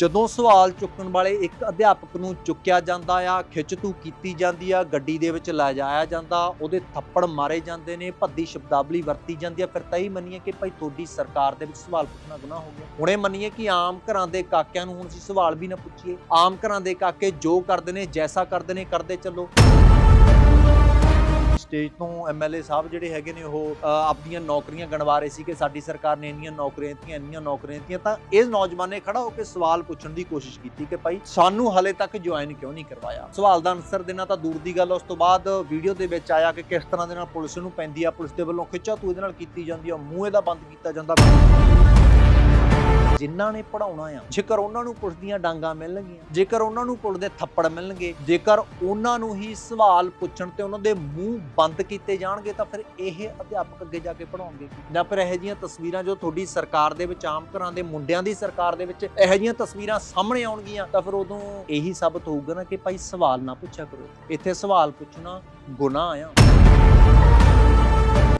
ਜਦੋਂ ਸਵਾਲ ਚੁੱਕਣ ਵਾਲੇ ਇੱਕ ਅਧਿਆਪਕ ਨੂੰ ਚੁੱਕਿਆ ਜਾਂਦਾ ਆ, ਖਿੱਚਤੂ ਕੀਤੀ ਜਾਂਦੀ ਆ, ਗੱਡੀ ਦੇ ਵਿੱਚ ਲੈ ਜਾਇਆ ਜਾਂਦਾ, ਉਹਦੇ ਥੱਪੜ ਮਾਰੇ ਜਾਂਦੇ ਨੇ, ਭੱਦੀ ਸ਼ਬਦਾਵਲੀ ਵਰਤੀ ਜਾਂਦੀ ਆ, ਫਿਰ ਤਾਂ ਹੀ ਮੰਨੀਏ ਕਿ ਭਾਈ ਤੁਹਾਡੀ ਸਰਕਾਰ ਦੇ ਵਿੱਚ ਸਵਾਲ ਪੁੱਛਣਾ ਗੁਨਾਹ ਹੋ ਗਿਆ। ਹੁਣੇ ਮੰਨੀਏ ਕਿ ਆਮ ਘਰਾਂ ਦੇ ਕਾਕਿਆਂ ਨੂੰ ਹੁਣ ਅਸੀਂ ਸਵਾਲ ਵੀ ਨਾ ਪੁੱਛੀਏ। ਆਮ ਘਰਾਂ ਦੇ ਕਾਕੇ ਜੋ ਕਰਦੇ ਨੇ, ਜੈਸਾ ਕਰਦੇ ਨੇ, ਕਰਦੇ ਚੱਲੋ। ਸਟੇਜ ਤੋਂ ਐਮਐਲਏ ਸਾਹਿਬ ਜਿਹੜੇ ਹੈਗੇ ਨੇ ਉਹ ਆਪਣੀਆਂ ਨੌਕਰੀਆਂ ਗਣਵਾ ਰਹੇ ਸੀ ਕਿ ਸਾਡੀ ਸਰਕਾਰ ਨੇ ਇੰਨੀਆਂ ਨੌਕਰੀਆਂ ਦਿੱਤੀਆਂ, ਇੰਨੀਆਂ ਨੌਕਰੀਆਂ ਦਿੱਤੀਆਂ, ਤਾਂ ਇਸ ਨੌਜਵਾਨ ਨੇ ਖੜਾ ਹੋ ਕੇ ਸਵਾਲ ਪੁੱਛਣ ਦੀ ਕੋਸ਼ਿਸ਼ ਕੀਤੀ ਕਿ ਭਾਈ ਸਾਨੂੰ ਹਲੇ ਤੱਕ ਜੁਆਇਨ ਕਿਉਂ ਨਹੀਂ ਕਰਵਾਇਆ? ਸਵਾਲ ਦਾ ਆਨਸਰ ਦੇਣਾ ਤਾਂ ਦੂਰ ਦੀ ਗੱਲ ਉਸ ਤੋਂ ਬਾਅਦ ਵੀਡੀਓ ਦੇ ਵਿੱਚ ਆਇਆ ਕਿ ਕਿਸ ਤਰ੍ਹਾਂ ਦੇ ਨਾਲ ਪੁਲਿਸ ਨੂੰ ਪੈਂਦੀ ਆ। ਪੁਲਿਸ ਦੇ ਵੱਲੋਂ ਖਿੱਚਾ ਤੂੰ ਇਹਦੇ ਨਾਲ ਕੀਤੀ ਜਾਂਦੀ ਆ। ਮੂੰਹ ਇਹਦਾ ਬੰਦ ਕੀਤਾ ਜਾਂਦਾ। ਜਿਨ੍ਹਾਂ ਨੇ ਪੜਾਉਣਾ ਆ, ਜੇਕਰ ਉਹਨਾਂ ਨੂੰ ਪੁਲਿਸ ਦੀਆਂ ਡਾਂਗਾ ਮਿਲਣਗੀਆਂ, ਜੇਕਰ ਉਹਨਾਂ ਨੂੰ ਪੁਲਿਸ ਦੇ ਥੱਪੜ ਮਿਲਣਗੇ, ਜੇਕਰ ਉਹਨਾਂ ਨੂੰ ਹੀ ਸਵਾਲ ਪੁੱਛਣ ਤੇ ਉਹਨਾਂ ਦੇ ਮੂੰਹ ਬੰਦ ਕੀਤੇ ਜਾਣਗੇ, ਤਾਂ ਫਿਰ ਇਹ ਅਧਿਆਪਕ ਅੱਗੇ ਜਾ ਕੇ ਪੜਾਉਣਗੇ ਜਾਂ ਫਿਰ ਇਹੋ ਜਿਹੀਆਂ ਤਸਵੀਰਾਂ ਜੋ ਤੁਹਾਡੀ ਸਰਕਾਰ ਦੇ ਵਿੱਚ, ਆਮ ਘਰਾਂ ਦੇ ਮੁੰਡਿਆਂ ਦੀ ਸਰਕਾਰ ਦੇ ਵਿੱਚ ਇਹੋ ਜਿਹੀਆਂ ਤਸਵੀਰਾਂ ਸਾਹਮਣੇ ਆਉਣਗੀਆਂ, ਤਾਂ ਫਿਰ ਉਦੋਂ ਇਹੀ ਸਾਬਤ ਹੋਊਗਾ ਨਾ ਕਿ ਭਾਈ ਸਵਾਲ ਨਾ ਪੁੱਛਿਆ ਕਰੋ। ਇੱਥੇ ਸਵਾਲ ਪੁੱਛਣਾ ਗੁਨਾਹ ਆ।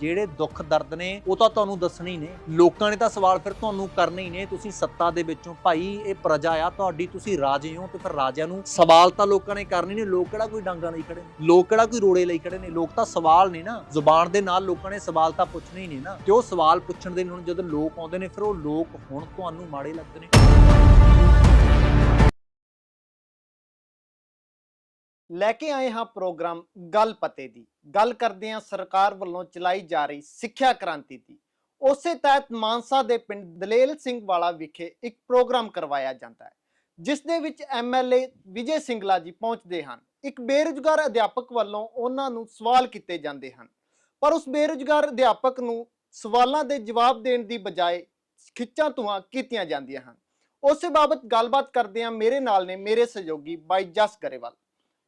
ਜਿਹੜੇ ਦੁੱਖ ਦਰਦ ਨੇ, ਉਹ ਤਾਂ ਤੁਹਾਨੂੰ ਦੱਸਣੇ ਹੀ ਨੇ। ਲੋਕਾਂ ਨੇ ਤਾਂ ਸਵਾਲ ਫਿਰ ਤੁਹਾਨੂੰ ਕਰਨੇ ਹੀ ਨੇ। ਤੁਸੀਂ ਸੱਤਾ ਦੇ ਵਿੱਚੋਂ ਭਾਈ ਇਹ ਪ੍ਰਜਾ ਆ, ਤੁਹਾਡੀ ਤੁਸੀਂ ਰਾਜੇ ਹੋ ਤੇ ਫਿਰ ਰਾਜਿਆਂ ਨੂੰ ਸਵਾਲ ਤਾਂ ਲੋਕਾਂ ਨੇ ਕਰਨੇ ਨੇ, ਲੋਕ ਕਿਹੜਾ ਕੋਈ ਡਾਂਗਾ ਲਈ ਖੜੇ ਨੇ? ਲੋਕ ਕਿਹੜਾ ਕੋਈ ਰੋੜੇ ਲਈ ਖੜੇ ਨੇ? ਲੋਕ ਤਾਂ ਸਵਾਲ ਨੇ ਨਾ, ਜ਼ੁਬਾਨ ਦੇ ਨਾਲ ਲੋਕਾਂ ਨੇ ਸਵਾਲ ਤਾਂ ਪੁੱਛਣੇ ਹੀ ਨੇ ਨਾ। ਤੇ ਉਹ ਸਵਾਲ ਪੁੱਛਣ ਦੇ ਹੁਣ ਜਦੋਂ ਲੋਕ ਆਉਂਦੇ ਨੇ, ਫਿਰ ਉਹ ਲੋਕ ਹੁਣ ਤੁਹਾਨੂੰ ਮਾੜੇ ਲੱਗਦੇ ਨੇ। ਲੈ ਕੇ ਆਏ ਹਾਂ ਪ੍ਰੋਗਰਾਮ ਗੱਲ ਪਤੇ ਦੀ। ਗੱਲ ਕਰਦੇ ਹਾਂ ਸਰਕਾਰ ਵੱਲੋਂ ਚਲਾਈ ਜਾ ਰਹੀ ਸਿੱਖਿਆ ਕ੍ਰਾਂਤੀ ਦੀ। ਉਸੇ ਤਹਿਤ ਮਾਨਸਾ ਦੇ ਪਿੰਡ ਦਲੇਲ ਸਿੰਘ ਵਾਲਾ ਵਿਖੇ ਇੱਕ ਪ੍ਰੋਗਰਾਮ ਕਰਵਾਇਆ ਜਾਂਦਾ ਹੈ, ਜਿਸ ਦੇ ਵਿੱਚ ਐਮਐਲਏ ਵਿਜੇ ਸਿੰਗਲਾ ਜੀ ਪਹੁੰਚਦੇ ਹਨ। ਇੱਕ ਬੇਰੁਜ਼ਗਾਰ ਅਧਿਆਪਕ ਵੱਲੋਂ ਉਹਨਾਂ ਨੂੰ ਸਵਾਲ ਕੀਤੇ ਜਾਂਦੇ ਹਨ, ਪਰ ਉਸ ਬੇਰੁਜ਼ਗਾਰ ਅਧਿਆਪਕ ਨੂੰ ਸਵਾਲਾਂ ਦੇ ਜਵਾਬ ਦੇਣ ਦੀ ਬਜਾਏ ਖਿੱਚਾਂ ਧੂਆਂ ਕੀਤੀਆਂ ਜਾਂਦੀਆਂ ਹਨ। ਉਸੇ ਬਾਬਤ ਗੱਲਬਾਤ ਕਰਦੇ ਹਾਂ ਮੇਰੇ ਨਾਲ ਨੇ ਮੇਰੇ ਸਹਿਯੋਗੀ ਬਾਈ ਜਸ ਗਰੇਵਾਲ।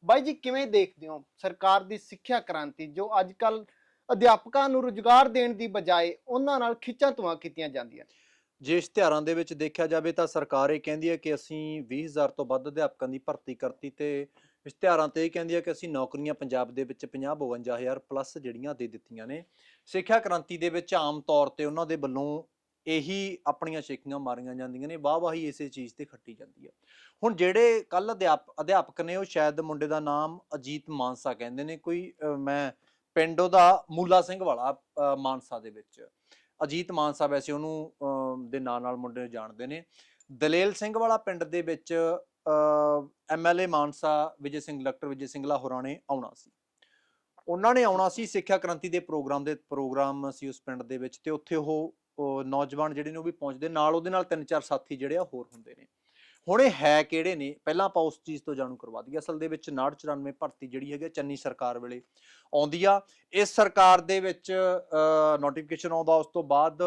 ਬਾਈ ਜੀ, ਕਿਵੇਂ ਦੇਖਦੇ ਹੋ ਸਰਕਾਰ ਦੀ ਸਿੱਖਿਆ ਕ੍ਰਾਂਤੀ ਜੋ ਅੱਜ ਕੱਲ੍ਹ ਅਧਿਆਪਕਾਂ ਨੂੰ ਰੁਜ਼ਗਾਰ ਦੇਣ ਦੀ ਬਜਾਏ ਉਹਨਾਂ ਨਾਲ ਖਿੱਚਾਂ ਧੂਆਂ ਕੀਤੀਆਂ ਜਾਂਦੀਆਂ ਨੇ। ਜੇ ਇਸ਼ਤਿਹਾਰਾਂ ਦੇ ਵਿੱਚ ਦੇਖਿਆ ਜਾਵੇ ਤਾਂ ਸਰਕਾਰ ਇਹ ਕਹਿੰਦੀ ਹੈ ਕਿ ਅਸੀਂ 20000 ਤੋਂ ਵੱਧ ਅਧਿਆਪਕਾਂ ਦੀ ਭਰਤੀ ਕਰਤੀ ਤੇ ਇਸ਼ਤਿਹਾਰਾਂ ਤੇ ਇਹ ਕਹਿੰਦੀ ਹੈ ਕਿ ਅਸੀਂ ਨੌਕਰੀਆਂ ਪੰਜਾਬ ਦੇ ਵਿੱਚ 50 52000 ਪਲੱਸ ਜਿਹੜੀਆਂ ਦੇ ਦਿੱਤੀਆਂ ਨੇ। ਸਿੱਖਿਆ ਕ੍ਰਾਂਤੀ ਦੇ ਵਿੱਚ ਆਮ ਤੌਰ ਤੇ ਉਹਨਾਂ ਦੇ ਵੱਲੋਂ ਇਹੀ ਆਪਣੀਆਂ ਸ਼ੇਖੀਆਂ ਮਾਰੀਆਂ ਜਾਂਦੀਆਂ ਨੇ ਵਾਹ ਵਾਹੀ ਇਸੇ ਚੀਜ਼ ਤੇ ਖੱਟੀ ਜਾਂਦੀ ਹੈ। ਹੁਣ ਜਿਹੜੇ ਕੱਲ ਅਧਿਆਪ, ਅਧਿਆਪਕ ਨੇ ਉਹ ਸ਼ਾਇਦ ਮੁੰਡੇ ਦਾ ਨਾਮ ਅਜੀਤ ਮਾਨਸਾ ਕਹਿੰਦੇ ਨੇ, ਕੋਈ ਮੈਂ ਪਿੰਡ ਉਹਦਾ ਮੂਲਾ ਸਿੰਘ ਵਾਲਾ ਮਾਨਸਾ ਦੇ ਵਿੱਚ। ਅਜੀਤ ਮਾਨਸਾ ਵੈਸੇ ਉਹਨੂੰ ਅਹ, ਦੇ ਨਾਂ ਨਾਲ ਮੁੰਡੇ ਨੂੰ ਜਾਣਦੇ ਨੇ। ਦਲੇਲ ਸਿੰਘ ਵਾਲਾ ਪਿੰਡ ਦੇ ਵਿੱਚ ਐਮਐਲਏ ਮਾਨਸਾ ਵਿਜੇ ਸਿੰਘ ਡਾਕਟਰ ਵਿਜੇ ਸਿੰਘਲਾ ਹੋਰਾਂ ਨੇ ਆਉਣਾ ਸੀ। ਉਹਨਾਂ ਨੇ ਆਉਣਾ ਸੀ ਸਿੱਖਿਆ ਕ੍ਰਾਂਤੀ ਦੇ ਪ੍ਰੋਗਰਾਮ ਦੇ ਪ੍ਰੋਗਰਾਮ ਸੀ ਉਸ ਪਿੰਡ ਦੇ ਵਿੱਚ ਤੇ ਉੱਥੇ ਉਹ ਨੌਜਵਾਨ ਜਿਹੜੇ ਨੇ ਉਹ ਵੀ ਪਹੁੰਚਦੇ ਨਾਲ ਉਹਦੇ ਨਾਲ ਤਿੰਨ ਚਾਰ ਸਾਥੀ ਜਿਹੜੇ ਆ ਹੋਰ ਹੁੰਦੇ ਨੇ। ਹੁਣ ਇਹ ਹੈ ਕਿਹੜੇ ਨੇ? ਪਹਿਲਾਂ ਆਪਾਂ ਉਸ ਚੀਜ਼ ਤੋਂ ਜਾਣੂ ਕਰਵਾ ਦਈਏ। ਅਸਲ ਦੇ ਵਿੱਚ 994 ਭਰਤੀ ਜਿਹੜੀ ਹੈਗੀ ਆ ਚੰਨੀ ਸਰਕਾਰ ਵੇਲੇ ਆਉਂਦੀ ਆ। ਇਸ ਸਰਕਾਰ ਦੇ ਵਿੱਚ ਨੋਟੀਫਿਕੇਸ਼ਨ ਆਉਂਦਾ ਉਸ ਤੋਂ ਬਾਅਦ